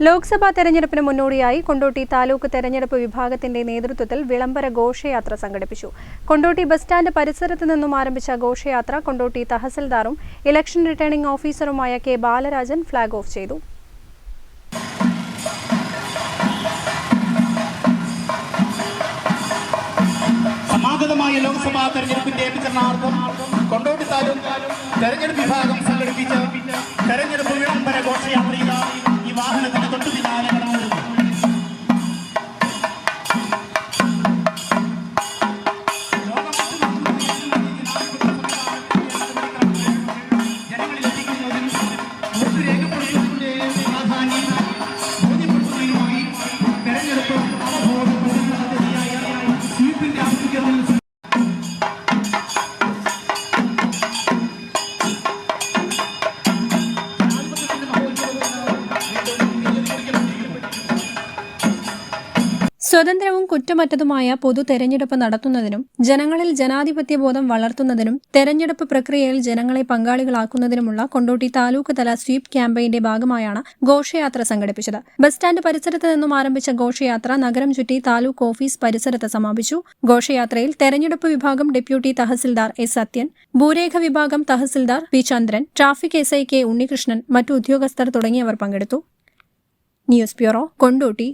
ലോക്സഭാ തെരഞ്ഞെടുപ്പിന് മുന്നോടിയായി കൊണ്ടോട്ടി താലൂക്ക് തെരഞ്ഞെടുപ്പ് വിഭാഗത്തിന്റെ നേതൃത്വത്തിൽ വിളംബര ഘോഷയാത്ര സംഘടിപ്പിച്ചു. കൊണ്ടോട്ടി ബസ് സ്റ്റാൻഡ് പരിസരത്ത് നിന്നും ആരംഭിച്ച ഘോഷയാത്ര കൊണ്ടോട്ടി തഹസിൽദാറും ഇലക്ഷൻ റിട്ടേണിംഗ് ഓഫീസറുമായ കെ ബാലരാജൻ ഫ്ളാഗ് ഓഫ് ചെയ്തു. സമാഗതമായ ലോക്സഭാ തെരഞ്ഞെടുപ്പിന്റെ വിതരണാർത്ഥം കൊണ്ടോട്ടി താലൂക്ക് തെരഞ്ഞെടുപ്പ് വിഭാഗം സ്വതന്ത്രവും കുറ്റമറ്റതുമായ പൊതു തെരഞ്ഞെടുപ്പ് നടത്തുന്നതിനും ജനങ്ങളിൽ ജനാധിപത്യ ബോധം വളർത്തുന്നതിനും തെരഞ്ഞെടുപ്പ് പ്രക്രിയയിൽ ജനങ്ങളെ പങ്കാളികളാക്കുന്നതിനുമുള്ള കൊണ്ടോട്ടി താലൂക്ക് തല സ്വീപ് ക്യാമ്പയിന്റെ ഭാഗമായാണ് ഘോഷയാത്ര സംഘടിപ്പിച്ചത്. ബസ് സ്റ്റാൻഡ് പരിസരത്ത് നിന്നും ആരംഭിച്ച ഘോഷയാത്ര നഗരം ചുറ്റി താലൂക്ക് ഓഫീസ് പരിസരത്ത് സമാപിച്ചു. ഘോഷയാത്രയിൽ തെരഞ്ഞെടുപ്പ് വിഭാഗം ഡെപ്യൂട്ടി തഹസിൽദാർ എസ് സത്യൻ ഭൂരേഖ വിഭാഗം tahsildar P Chandran traffic S I K Unnikrishnan മറ്റു ഉദ്യോഗസ്ഥർ തുടങ്ങിയവർ പങ്കെടുത്തു. News bureau Kondotty.